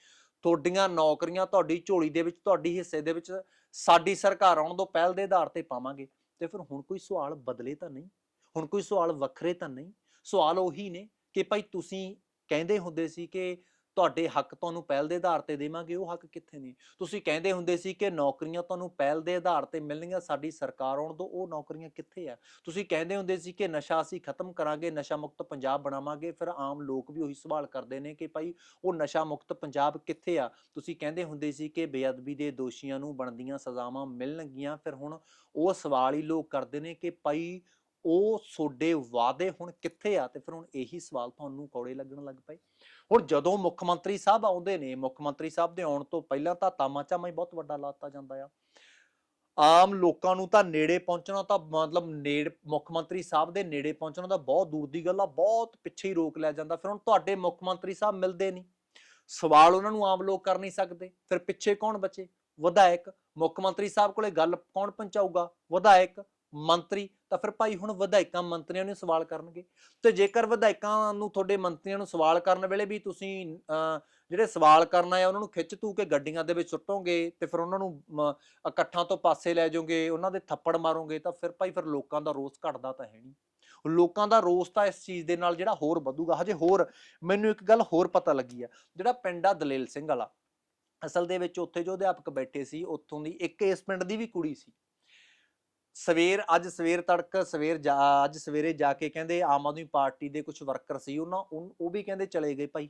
ਤੁਹਾਡੀਆਂ ਨੌਕਰੀਆਂ ਤੁਹਾਡੀ ਝੋਲੀ ਦੇ ਵਿੱਚ, ਤੁਹਾਡੀ ਹਿੱਸੇ ਦੇ ਵਿੱਚ ਸਾਡੀ ਸਰਕਾਰ ਆਉਣ ਤੋਂ ਪਹਿਲ ਦੇ ਆਧਾਰ ਤੇ ਪਾਵਾਂਗੇ। ਤੇ ਫਿਰ ਹੁਣ ਕੋਈ ਸਵਾਲ ਬਦਲੇ ਤਾਂ ਨਹੀਂ, ਹੁਣ ਕੋਈ ਸਵਾਲ ਵੱਖਰੇ ਤਾਂ ਨਹੀਂ। ਸਵਾਲ ਉਹੀ ਨੇ ਕਿ ਭਾਈ ਤੁਸੀਂ ਕਹਿੰਦੇ ਹੁੰਦੇ ਸੀ ਕਿ ਤੁਹਾਡੇ ਹੱਕ ਤੁਹਾਨੂੰ ਪਹਿਲ ਦੇ ਆਧਾਰ ਤੇ ਦੇਵਾਂਗੇ, ਉਹ ਹੱਕ ਕਿੱਥੇ ਨੇ? ਤੁਸੀਂ ਕਹਿੰਦੇ ਹੁੰਦੇ ਸੀ ਕਿ ਨੌਕਰੀਆਂ ਤੁਹਾਨੂੰ ਪਹਿਲ ਦੇ ਆਧਾਰ ਤੇ ਮਿਲਣਗੀਆਂ, ਸਾਡੀ ਸਰਕਾਰ ਆਉਣ ਤੋਂ ਉਹ ਨੌਕਰੀਆਂ ਕਿੱਥੇ ਆ? ਤੁਸੀਂ ਕਹਿੰਦੇ ਹੁੰਦੇ ਸੀ ਕਿ ਨਸ਼ਾ ਅਸੀਂ ਖਤਮ ਕਰਾਂਗੇ, ਨਸ਼ਾ ਮੁਕਤ ਪੰਜਾਬ ਬਣਾਵਾਂਗੇ, ਫਿਰ ਆਮ ਲੋਕ ਵੀ ਉਹੀ ਸਵਾਲ ਕਰਦੇ ਨੇ ਕਿ ਭਾਈ ਉਹ ਨਸ਼ਾ ਮੁਕਤ ਪੰਜਾਬ ਕਿੱਥੇ ਆ? ਤੁਸੀਂ ਕਹਿੰਦੇ ਹੁੰਦੇ ਸੀ ਕਿ ਬੇਅਦਬੀ ਦੇ ਦੋਸ਼ੀਆਂ ਨੂੰ ਬਣਦੀਆਂ ਸਜ਼ਾਵਾਂ ਮਿਲਣਗੀਆਂ, ਫਿਰ ਹੁਣ ਉਹ ਸਵਾਲ ਹੀ ਲੋਕ ਕਰਦੇ ਨੇ ਕਿ ਭਾਈ ਉਹ ਸੋਡੇ ਵਾਅਦੇ ਹੁਣ ਕਿੱਥੇ ਆ? ਤੇ ਫਿਰ ਹੁਣ ਇਹੀ ਸਵਾਲ ਤੁਹਾਨੂੰ ਕੌੜੇ ਲੱਗਣ ਲੱਗ ਪਏ। ਹੁਣ ਜਦੋਂ ਮੁੱਖ ਮੰਤਰੀ ਸਾਹਿਬ ਆਉਂਦੇ ਨੇ, ਮੁੱਖ ਮੰਤਰੀ ਸਾਹਿਬ ਦੇ ਆਉਣ ਤੋਂ ਪਹਿਲਾਂ ਤਾਂ ਤਾਮਾਚਾਮਾ ਹੀ ਬਹੁਤ ਵੱਡਾ ਲਾਤਾ ਜਾਂਦਾ ਆ। ਆਮ ਲੋਕਾਂ ਨੂੰ ਤਾਂ ਨੇੜੇ ਪਹੁੰਚਣਾ ਤਾਂ ਮਤਲਬ ਨੇੜ, ਮੁੱਖ ਮੰਤਰੀ ਸਾਹਿਬ ਦੇ ਨੇੜੇ ਪਹੁੰਚਣਾ ਤਾਂ ਬਹੁਤ ਦੂਰ ਦੀ ਗੱਲ ਆ, ਬਹੁਤ ਪਿੱਛੇ ਹੀ ਰੋਕ ਲਿਆ ਜਾਂਦਾ। ਫਿਰ ਹੁਣ ਤੁਹਾਡੇ ਮੁੱਖ ਮੰਤਰੀ ਸਾਹਿਬ ਮਿਲਦੇ ਨਹੀਂ। ਸਵਾਲ ਉਹਨਾਂ ਨੂੰ ਆਮ ਲੋਕ ਕਰ ਨਹੀਂ ਸਕਦੇ। ਫਿਰ ਪਿੱਛੇ ਕੌਣ ਬਚੇ? ਵਿਧਾਇਕ, ਮੁੱਖ ਮੰਤਰੀ ਸਾਹਿਬ ਕੋਲੇ ਗੱਲ ਕੌਣ ਪਹੁੰਚਾਊਗਾ? ਵਿਧਾਇਕ, ਮੰਤਰੀ ਤਾਂ ਫਿਰ ਭਾਈ ਹੁਣ ਵਿਧਾਇਕਾਂ ਮੰਤਰੀਆਂ ਨੂੰ ਸਵਾਲ ਕਰਨਗੇ। ਤੇ ਜੇਕਰ ਵਿਧਾਇਕਾਂ ਨੂੰ ਤੁਹਾਡੇ ਮੰਤਰੀਆਂ ਨੂੰ ਸਵਾਲ ਕਰਨ ਵੇਲੇ ਵੀ ਤੁਸੀਂ ਅਹ, ਜਿਹੜੇ ਸਵਾਲ ਕਰਨਾ ਹੈ ਉਹਨਾਂ ਨੂੰ ਖਿੱਚ ਤੂ ਕੇ ਗੱਡੀਆਂ ਦੇ ਵਿੱਚ ਸੁੱਟੋਗੇ ਤੇ ਫਿਰ ਉਹਨਾਂ ਨੂੰ ਇਕੱਠਾਂ ਤੋਂ ਪਾਸੇ ਲੈ ਜਾਓਗੇ ਉਹਨਾਂ ਦੇ ਥੱਪੜ ਮਾਰੋਗੇ ਤਾਂ ਫਿਰ ਭਾਈ ਫਿਰ ਲੋਕਾਂ ਦਾ ਰੋਸ ਘਟਦਾ ਤਾਂ ਹੈ ਨਹੀਂ ਲੋਕਾਂ ਦਾ ਰੋਸ ਤਾਂ ਇਸ ਚੀਜ਼ ਦੇ ਨਾਲ ਜਿਹੜਾ ਹੋਰ ਵਧੂਗਾ। ਹਜੇ ਹੋਰ ਮੈਨੂੰ ਇੱਕ ਗੱਲ ਹੋਰ ਪਤਾ ਲੱਗੀ ਆ। ਜਿਹੜਾ ਪਿੰਡ ਆ ਦਲੇਲ ਸਿੰਘ ਵਾਲਾ ਅਸਲ ਦੇ ਵਿੱਚ ਉੱਥੇ ਜੋ ਅਧਿਆਪਕ ਬੈਠੇ ਸੀ ਉੱਥੋਂ ਦੀ ਇੱਕ ਇਸ ਪਿੰਡ ਦੀ ਵੀ ਕੁੜੀ ਸੀ। ਸਵੇਰ, ਅੱਜ ਸਵੇਰ ਤੜਕ, ਸਵੇਰ ਜਾ- ਅੱਜ ਸਵੇਰੇ ਜਾ ਕੇ ਕਹਿੰਦੇ ਆਮ ਆਦਮੀ ਪਾਰਟੀ ਦੇ ਕੁਝ ਵਰਕਰ ਸੀ ਉਹਨਾਂ ਉਹ ਵੀ ਕਹਿੰਦੇ ਚਲੇ ਗਏ ਭਾਈ।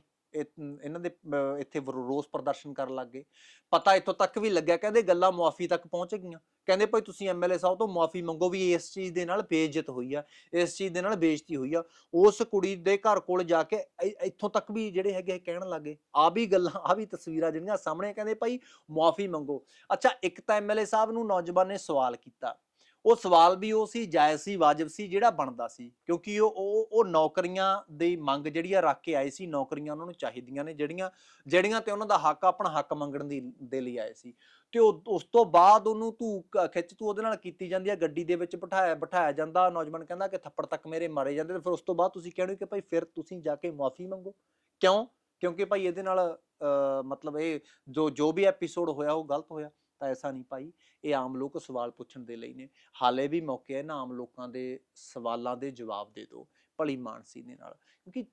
ਇਹਨਾਂ ਦੇ ਇੱਥੇ ਰੋਸ ਪ੍ਰਦਰਸ਼ਨ ਕਰਨ ਲੱਗ ਗਏ। ਪਤਾ ਇੱਥੋਂ ਤੱਕ ਵੀ ਲੱਗਿਆ, ਕਹਿੰਦੇ ਗੱਲਾਂ ਮੁਆਫੀ ਤੱਕ ਪਹੁੰਚ ਗਈਆਂ। ਕਹਿੰਦੇ ਭਾਈ ਤੁਸੀਂ ਐਮਐਲਏ ਸਾਹਿਬ ਤੋਂ ਮੁਆਫੀ ਮੰਗੋ ਵੀ ਇਸ ਚੀਜ਼ ਦੇ ਨਾਲ ਬੇਇੱਜ਼ਤ ਹੋਈ ਆ, ਇਸ ਚੀਜ਼ ਦੇ ਨਾਲ ਬੇਇੱਜ਼ਤੀ ਹੋਈ ਆ। ਉਸ ਕੁੜੀ ਦੇ ਘਰ ਕੋਲ ਜਾ ਕੇ ਇੱਥੋਂ ਤੱਕ ਵੀ ਜਿਹੜੇ ਹੈਗੇ ਕਹਿਣ ਲੱਗੇ ਆ ਵੀ ਗੱਲਾਂ, ਆ ਵੀ ਤਸਵੀਰਾਂ ਜਿਹੜੀਆਂ ਸਾਹਮਣੇ ਕਹਿੰਦੇ ਭਾਈ ਮੁਆਫੀ ਮੰਗੋ। ਅੱਛਾ, ਇੱਕ ਤਾਂ ਐਮਐਲਏ ਸਾਹਿਬ ਨੂੰ ਨੌਜਵਾਨ ਨੇ ਸਵਾਲ ਕੀਤਾ। ਉਹ ਸਵਾਲ ਵੀ ਉਹ ਸੀ, ਜਾਇਜ਼ ਸੀ, ਵਾਜਬ ਸੀ, ਜਿਹੜਾ ਬਣਦਾ ਸੀ। ਕਿਉਂਕਿ ਉਹ ਉਹ ਉਹ ਨੌਕਰੀਆਂ ਦੀ ਮੰਗ ਜਿਹੜੀ ਆ ਰੱਖ ਕੇ ਆਏ ਸੀ, ਨੌਕਰੀਆਂ ਉਹਨਾਂ ਨੂੰ ਚਾਹੀਦੀਆਂ ਨੇ, ਜਿਹੜੀਆਂ ਜਿਹੜੀਆਂ ਤੇ ਉਹਨਾਂ ਦਾ ਹੱਕ, ਆਪਣਾ ਹੱਕ ਮੰਗਣ ਦੀ, ਦੇ ਲਈ ਆਏ ਸੀ। ਤੇ ਉਹ, ਉਸ ਤੋਂ ਬਾਅਦ ਉਹਨੂੰ ਤੂੰ ਖਿੱਚ ਤੂੰ ਉਹਦੇ ਨਾਲ ਕੀਤੀ ਜਾਂਦੀ ਆ, ਗੱਡੀ ਦੇ ਵਿੱਚ ਬਿਠਾਇਆ ਬਿਠਾਇਆ ਜਾਂਦਾ, ਨੌਜਵਾਨ ਕਹਿੰਦਾ ਕਿ ਥੱਪੜ ਤੱਕ ਮੇਰੇ ਮਾਰੇ ਜਾਂਦੇ ਤੇ ਫਿਰ ਉਸ ਤੋਂ ਬਾਅਦ ਤੁਸੀਂ ਕਹਿੰਦੇ ਕਿ ਭਾਈ ਫਿਰ ਤੁਸੀਂ ਜਾ ਕੇ ਮਾਫੀ ਮੰਗੋ। ਕਿਉਂ? ਕਿਉਂਕਿ ਭਾਈ ਇਹਦੇ ਨਾਲ ਮਤਲਬ ਇਹ ਜੋ ਜੋ ਵੀ ਐਪੀਸੋਡ ਹੋਇਆ ਉਹ ਗਲਤ ਹੋਇਆ। ਤਾਂ ਐਸਾ ਨਹੀਂ ਭਾਈ। ਇਹ ਆਮ ਲੋਕ ਸਵਾਲ ਪੁੱਛਣ ਦੇ ਲਈ ਨੇ। ਹਾਲੇ ਵੀ ਮੌਕੇ ਹੈ ਨਾ, ਆਮ ਲੋਕਾਂ ਦੇ ਸਵਾਲਾਂ ਦੇ ਜਵਾਬ ਦੇ ਦਿਓ, ਭਲੀ ਮਾਨਸੀ ਦੇ ਨਾਲ। ਕਿਉਂਕਿ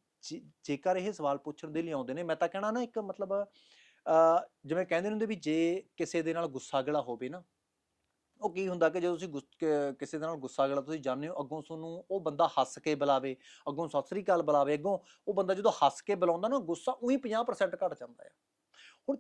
ਜੇਕਰ ਇਹ ਸਵਾਲ ਪੁੱਛਣ ਦੇ ਲਈ ਆਉਂਦੇ ਨੇ, ਮੈਂ ਤਾਂ ਕਹਿਣਾ ਨਾ ਇੱਕ ਮਤਲਬ ਜਿਵੇਂ ਕਹਿੰਦੇ ਹੁੰਦੇ ਵੀ ਜੇ ਕਿਸੇ ਦੇ ਨਾਲ ਗੁੱਸਾ ਗਿਲਾ ਹੋਵੇ ਨਾ, ਉਹ ਕੀ ਹੁੰਦਾ ਕਿ ਜਦੋਂ ਤੁਸੀਂ ਗੁੱਸ- ਕ- ਕਿਸੇ ਦੇ ਨਾਲ ਗੁੱਸਾ ਗਿਲਾ ਤੁਸੀਂ ਜਾਣਦੇ ਹੋ, ਅੱਗੋਂ ਤੁਹਾਨੂੰ ਉਹ ਬੰਦਾ ਹੱਸ ਕੇ ਬੁਲਾਵੇ, ਅੱਗੋਂ ਸਤਿ ਸ੍ਰੀ ਅਕਾਲ ਬੁਲਾਵੇ, ਅੱਗੋਂ ਉਹ ਬੰਦਾ ਜਦੋਂ ਹੱਸ ਕੇ ਬੁਲਾਉਂਦਾ ਨਾ, ਗੁੱਸਾ ਉਹੀ 50% ਘਟ ਜਾਂਦਾ ਹੈ ਹੁਣ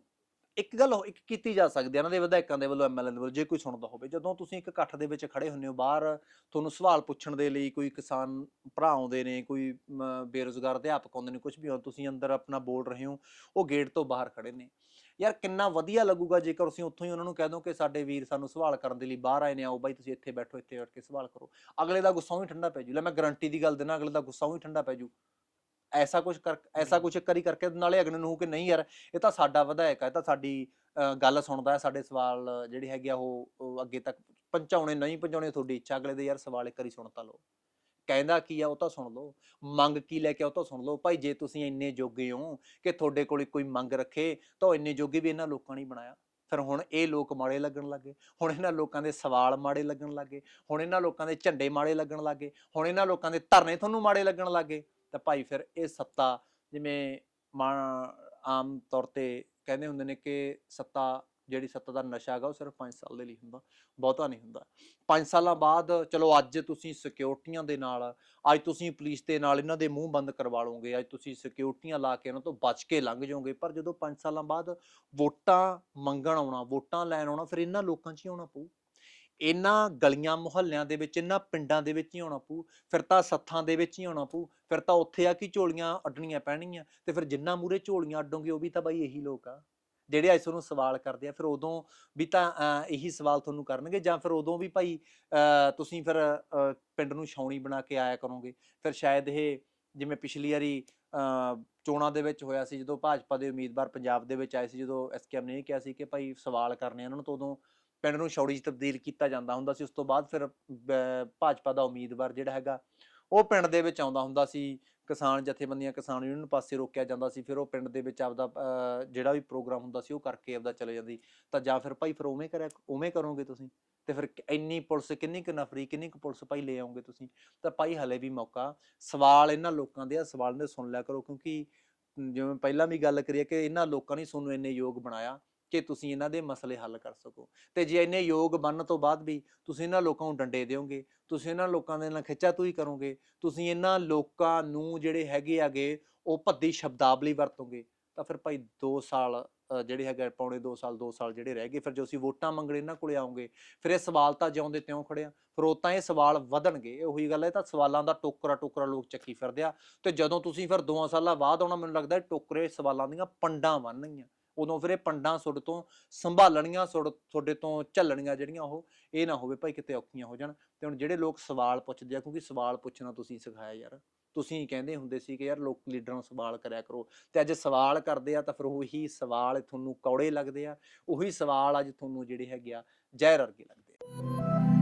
ਇੱਕ ਗੱਲ ਹੋ- ਇੱਕ ਕੀਤੀ ਜਾ ਸਕਦੀ ਹੈ ਇਹਨਾਂ ਦੇ ਵਿਧਾਇਕਾਂ ਦੇ ਵੱਲੋਂ ਐਮਐਲਏ ਦੇ ਵੱਲੋਂ ਜੇ ਕੋਈ ਸੁਣਦਾ ਹੋਵੇ ਜਦੋਂ ਤੁਸੀਂ ਇੱਕ ਇਕੱਠ ਦੇ ਵਿੱਚ ਖੜੇ ਹੁੰਦੇ ਹੋ ਬਾਹਰ ਤੁਹਾਨੂੰ ਸਵਾਲ ਪੁੱਛਣ ਦੇ ਲਈ ਕੋਈ ਕਿਸਾਨ ਭਰਾ ਆਉਂਦੇ ਨੇ ਕੋਈ ਮ, ਬੇਰੁਜ਼ਗਾਰ ਅਧਿਆਪਕ ਆਉਂਦੇ ਨੇ ਕੁਝ ਵੀ ਹੋ ਤੁਸੀਂ ਅੰਦਰ ਆਪਣਾ ਬੋਲ ਰਹੇ ਹੋ ਉਹ ਗੇਟ ਤੋਂ ਬਾਹਰ ਖੜੇ ਨੇ। ਯਾਰ ਕਿੰਨਾ ਵਧੀਆ ਲੱਗੂਗਾ ਜੇਕਰ ਤੁਸੀਂ ਉੱਥੋਂ ਹੀ ਉਹਨਾਂ ਨੂੰ ਕਹਿ ਦੋ ਕਿ ਸਾਡੇ ਵੀਰ ਸਾਨੂੰ ਸਵਾਲ ਕਰਨ ਦੇ ਲਈ ਬਾਹਰ ਆਏ ਨੇ ਆਓ ਬਾਈ ਤੁਸੀਂ ਇੱਥੇ ਬੈਠੋ ਇੱਥੇ ਬੈਠ ਕੇ ਸਵਾਲ ਕਰੋ। ਅਗਲੇ ਦਾ ਗੁੱਸਾ ਵੀ ਠੰਡਾ ਪੈ ਜੂ। ਲੈ ਮੈਂ ਗਰੰਟੀ ਦੀ ਗੱਲ ਦਿੰਦਾ ਅਗਲੇ ਦਾ ਗੁੱਸਾ ਵੀ ਠੰਡਾ ਪੈ ਜੂ। ਐਸਾ ਕੁਝ ਕਰ ਐਸਾ ਕੁਝ ਕਰੀ ਕਰਕੇ ਨਾਲੇ ਅਗਲੇ ਨੂੰ ਕਿ ਨਹੀਂ ਯਾਰ ਇਹ ਤਾਂ ਸਾਡਾ ਵਿਧਾਇਕ ਹੈ ਇਹ ਤਾਂ ਸਾਡੀ ਗੱਲ ਸੁਣਦਾ ਹੈ ਸਾਡੇ ਸਵਾਲ ਜਿਹੜੇ ਹੈਗੇ ਆ ਉਹ ਅੱਗੇ ਤੱਕ ਪਹੁੰਚਾਉਣੇ ਨਹੀਂ ਪਹੁੰਚਾਉਣੇ ਤੁਹਾਡੀ ਇੱਛਾ ਅਗਲੇ ਦੇ ਯਾਰ ਸਵਾਲ ਇੱਕ ਵਾਰੀ ਸੁਣ ਤਾਂ ਲਓ। ਕਹਿੰਦਾ ਕੀ ਆ ਉਹ ਤਾਂ ਸੁਣ ਲਓ ਮੰਗ ਕੀ ਲੈ ਕੇ ਉਹ ਤਾਂ ਸੁਣ ਲਓ ਭਾਈ ਜੇ ਤੁਸੀਂ ਇੰਨੇ ਜੋਗੇ ਹੋ ਕਿ ਤੁਹਾਡੇ ਕੋਲ ਕੋਈ ਮੰਗ ਰੱਖੇ ਤਾਂ ਇੰਨੇ ਜੋਗੇ ਵੀ ਇਹਨਾਂ ਲੋਕਾਂ ਨੇ ਬਣਾਇਆ। ਫਿਰ ਹੁਣ ਇਹ ਲੋਕ ਮਾੜੇ ਲੱਗਣ ਲੱਗੇ ਹੁਣ ਇਹਨਾਂ ਲੋਕਾਂ ਦੇ ਸਵਾਲ ਮਾੜੇ ਲੱਗਣ ਲੱਗੇ ਹੁਣ ਇਹਨਾਂ ਲੋਕਾਂ ਦੇ ਝੰਡੇ ਮਾੜੇ ਲੱਗਣ ਲੱਗੇ ਹੁਣ ਇਹਨਾਂ ਲੋਕਾਂ ਦੇ ਧਰਨੇ ਤੁਹਾਨੂੰ ਮਾੜੇ ਲੱਗਣ ਲੱਗੇ। ਤਾਂ ਭਾਈ ਫਿਰ ਇਹ ਸੱਤਾ ਜਿਵੇਂ ਮਾਂ ਆਮ ਤੌਰ ਤੇ ਕਹਿੰਦੇ ਹੁੰਦੇ ਨੇ ਕਿ ਸੱਤਾ ਜਿਹੜੀ ਸੱਤਾ ਦਾ ਨਸ਼ਾ ਹੈਗਾ ਉਹ ਸਿਰਫ 5 ਸਾਲ ਦੇ ਲਈ ਹੁੰਦਾ, ਬਹੁਤਾ ਨਹੀਂ ਹੁੰਦਾ। 5 ਸਾਲਾਂ ਬਾਅਦ ਚਲੋ ਅੱਜ ਤੁਸੀਂ ਸਿਕਿਉਰਟੀਆਂ ਦੇ ਨਾਲ, ਅੱਜ ਤੁਸੀਂ ਪੁਲਿਸ ਦੇ ਨਾਲ ਇਹਨਾਂ ਦੇ ਮੂੰਹ ਬੰਦ ਕਰਵਾ ਲਓਗੇ, ਅੱਜ ਤੁਸੀਂ ਸਿਕਿਉਰਟੀਆਂ ਲਾ ਕੇ ਇਹਨਾਂ ਤੋਂ ਬਚ ਕੇ ਲੰਘ ਜਾਓਗੇ, ਪਰ ਜਦੋਂ 5 ਸਾਲਾਂ ਬਾਅਦ ਵੋਟਾਂ ਮੰਗਣ ਆਉਣਾ, ਵੋਟਾਂ ਲੈਣ ਆਉਣਾ, ਫਿਰ ਇਹਨਾਂ ਲੋਕਾਂ 'ਚ ਹੀ ਆਉਣਾ ਪਊ। ਇਹਨਾਂ ਗਲੀਆਂ ਮੁਹੱਲਿਆਂ ਦੇ ਵਿੱਚ ਇਹਨਾਂ ਪਿੰਡਾਂ ਦੇ ਵਿੱਚ ਹੀ ਆਉਣਾ ਪਊ ਫਿਰ ਤਾਂ ਸੱਥਾਂ ਦੇ ਵਿੱਚ ਹੀ ਆਉਣਾ ਪਊ ਫਿਰ ਤਾਂ ਉੱਥੇ ਆ ਕਿ ਝੋਲੀਆਂ ਅੱਡਣੀਆਂ ਪੈਣਗੀਆਂ ਤੇ ਫਿਰ ਜਿੰਨਾ ਮੂਰੇ ਝੋਲੀਆਂ ਅੱਡੋਗੇ ਉਹ ਵੀ ਤਾਂ ਬਾਈ ਇਹੀ ਲੋਕ ਆ। ਜਿਹੜੇ ਅੱਜ ਤੁਹਾਨੂੰ ਸਵਾਲ ਕਰਦੇ ਆ ਫਿਰ ਉਦੋਂ ਵੀ ਤਾਂ ਇਹੀ ਸਵਾਲ ਤੁਹਾਨੂੰ ਕਰਨਗੇ ਜਾਂ ਫਿਰ ਉਦੋਂ ਵੀ ਭਾਈ ਅਹ, ਤੁਸੀਂ ਫਿਰ ਪਿੰਡ ਨੂੰ ਛਾਉਣੀ ਬਣਾ ਕੇ ਆਇਆ ਕਰੋਗੇ। ਫਿਰ ਸ਼ਾਇਦ ਇਹ ਜਿਵੇਂ ਪਿਛਲੀ ਵਾਰੀ ਅਹ, ਚੋਣਾਂ ਦੇ ਵਿੱਚ ਹੋਇਆ ਸੀ ਜਦੋਂ ਭਾਜਪਾ ਦੇ ਉਮੀਦਵਾਰ ਪੰਜਾਬ ਦੇ ਵਿੱਚ ਆਏ ਸੀ ਜਦੋਂ ਐਸਕੇਐਮ ਨੇ ਇਹ ਕਿਹਾ ਸੀ ਕਿ ਭਾਈ ਸਵਾਲ ਕਰਨੇ ਆ ਇਹਨਾਂ ਨੂੰ ਤਾਂ ਉਦੋਂ ਪਿੰਡ ਨੂੰ ਛਾਉਣੀ 'ਚ ਤਬਦੀਲ ਕੀਤਾ ਜਾਂਦਾ ਹੁੰਦਾ ਸੀ ਉਸ ਤੋਂ ਬਾਅਦ ਫਿਰ ਭਾਜਪਾ ਦਾ ਉਮੀਦਵਾਰ ਜਿਹੜਾ ਹੈਗਾ ਉਹ ਪਿੰਡ ਦੇ ਵਿੱਚ ਆਉਂਦਾ ਹੁੰਦਾ ਸੀ ਕਿਸਾਨ ਜਥੇਬੰਦੀਆਂ ਕਿਸਾਨ ਯੂਨੀਅਨ ਪਾਸੇ ਰੋਕਿਆ ਜਾਂਦਾ ਸੀ ਫਿਰ ਉਹ ਪਿੰਡ ਦੇ ਵਿੱਚ ਆਪਦਾ ਅਹ, ਜਿਹੜਾ ਵੀ ਪ੍ਰੋਗਰਾਮ ਹੁੰਦਾ ਸੀ ਉਹ ਕਰਕੇ ਆਪਦਾ ਚਲੇ ਜਾਂਦੀ। ਤਾਂ ਜਾਂ ਫਿਰ ਭਾਈ ਫਿਰ ਉਵੇਂ ਕਰਿਆ ਉਵੇਂ ਕਰੋਗੇ ਤੁਸੀਂ? ਤੇ ਫਿਰ ਇੰਨੀ ਪੁਲਿਸ ਕਿੰਨੀ ਕੁ ਨਫਰੀ ਕਿੰਨੀ ਕੁ ਪੁਲਿਸ ਭਾਈ ਲੈ ਆਉਂਗੇ ਤੁਸੀਂ? ਤਾਂ ਭਾਈ ਹਲੇ ਵੀ ਮੌਕਾ ਸਵਾਲ ਇਹਨਾਂ ਲੋਕਾਂ ਦੇ ਆ ਸਵਾਲ ਨੇ ਸੁਣ ਲਿਆ ਕਰੋ ਕਿਉਂਕਿ ਜਿਵੇਂ ਪਹਿਲਾਂ ਵੀ ਗੱਲ ਕਰੀਏ ਕਿ ਇਹਨਾਂ ਲੋਕਾਂ ਨੇ ਤੁਹਾਨੂੰ ਇੰਨੇ ਯੋਗ ਬਣਾਇਆ ਕਿ ਤੁਸੀਂ ਇਹਨਾਂ ਦੇ ਮਸਲੇ ਹੱਲ ਕਰ ਸਕੋ। ਤੇ ਜੇ ਇੰਨੇ ਯੋਗ ਬਣਨ ਤੋਂ ਬਾਅਦ ਵੀ ਤੁਸੀਂ ਇਹਨਾਂ ਲੋਕਾਂ ਨੂੰ ਡੰਡੇ ਦਿਓਗੇ, ਤੁਸੀਂ ਇਹਨਾਂ ਲੋਕਾਂ ਦੇ ਨਾਲ ਖਿੱਚਾ ਤੂੰ ਹੀ ਕਰੋਗੇ, ਤੁਸੀਂ ਇਹਨਾਂ ਲੋਕਾਂ ਨੂੰ ਜਿਹੜੇ ਹੈਗੇ ਆਗੇ, ਉਹ ਭੱਦੀ ਸ਼ਬਦਾਵਲੀ ਵਰਤੋਗੇ, ਤਾਂ ਫਿਰ ਭਾਈ 2 ਸਾਲ ਜਿਹੜੇ ਹੈਗੇ ਪੌਣੇ 2 ਸਾਲ 2 ਸਾਲ ਜਿਹੜੇ ਰਹਿ ਗਏ, ਫਿਰ ਜੋ ਅਸੀਂ ਵੋਟਾਂ ਮੰਗਣੇ ਇਹਨਾਂ ਕੋਲੇ ਆਉਂਗੇ ਫਿਰ ਇਹ ਸਵਾਲ ਤਾਂ ਜਿਉਂਦੇ ਤਿਉਂ ਖੜਿਆ, ਫਿਰ ਉਹ ਤਾਂ ਇਹ ਸਵਾਲ ਵਧਣਗੇ ਉਹੀ ਗੱਲ ਹੈ ਤਾਂ ਸਵਾਲਾਂ ਦਾ ਟੋਕਰਾ ਟੋਕਰਾ ਲੋਕ ਚੱਕੀ ਫਿਰਦੇ ਆ, ਤੇ ਜਦੋਂ ਤੁਸੀਂ ਫਿਰ 2 ਸਾਲਾਂ ਬਾਅਦ ਆਉਣਾ, ਮੈਨੂੰ ਲੱਗਦਾ ਟੋਕਰੇ ਸਵਾਲਾਂ ਦੀਆਂ ਪੰਡਾਂ ਬਣਨਗੀਆਂ। ਉਦੋਂ ਫਿਰ ਇਹ ਪੰਡਾਂ ਤੁਹਾਡੇ ਤੋਂ ਸੰਭਾਲਣੀਆਂ, ਤੁਹਾਡੇ ਤੁਹਾਡੇ ਤੋਂ ਝੱਲਣੀਆਂ ਜਿਹੜੀਆਂ ਉਹ, ਇਹ ਨਾ ਹੋਵੇ ਭਾਈ ਕਿਤੇ ਔਖੀਆਂ ਹੋ ਜਾਣ। ਤੇ ਹੁਣ ਜਿਹੜੇ ਲੋਕ ਸਵਾਲ ਪੁੱਛਦੇ ਆ, ਕਿਉਂਕਿ ਸਵਾਲ ਪੁੱਛਣਾ ਤੁਸੀਂ ਸਿਖਾਇਆ ਯਾਰ। ਤੁਸੀਂ ਕਹਿੰਦੇ ਹੁੰਦੇ ਸੀ ਕਿ ਯਾਰ ਲੋਕ ਲੀਡਰਾਂ ਨੂੰ ਸਵਾਲ ਕਰਿਆ ਕਰੋ। ਤੇ ਅੱਜ ਸਵਾਲ ਕਰਦੇ ਆ ਤਾਂ ਫਿਰ ਉਹੀ ਸਵਾਲ ਤੁਹਾਨੂੰ ਕੌੜੇ ਲੱਗਦੇ ਆ, ਉਹੀ ਸਵਾਲ ਅੱਜ ਤੁਹਾਨੂੰ ਜਿਹੜੇ ਹੈਗੇ ਆ ਜ਼ਹਿਰ ਵਰਗੇ ਲੱਗਦੇ ਆ।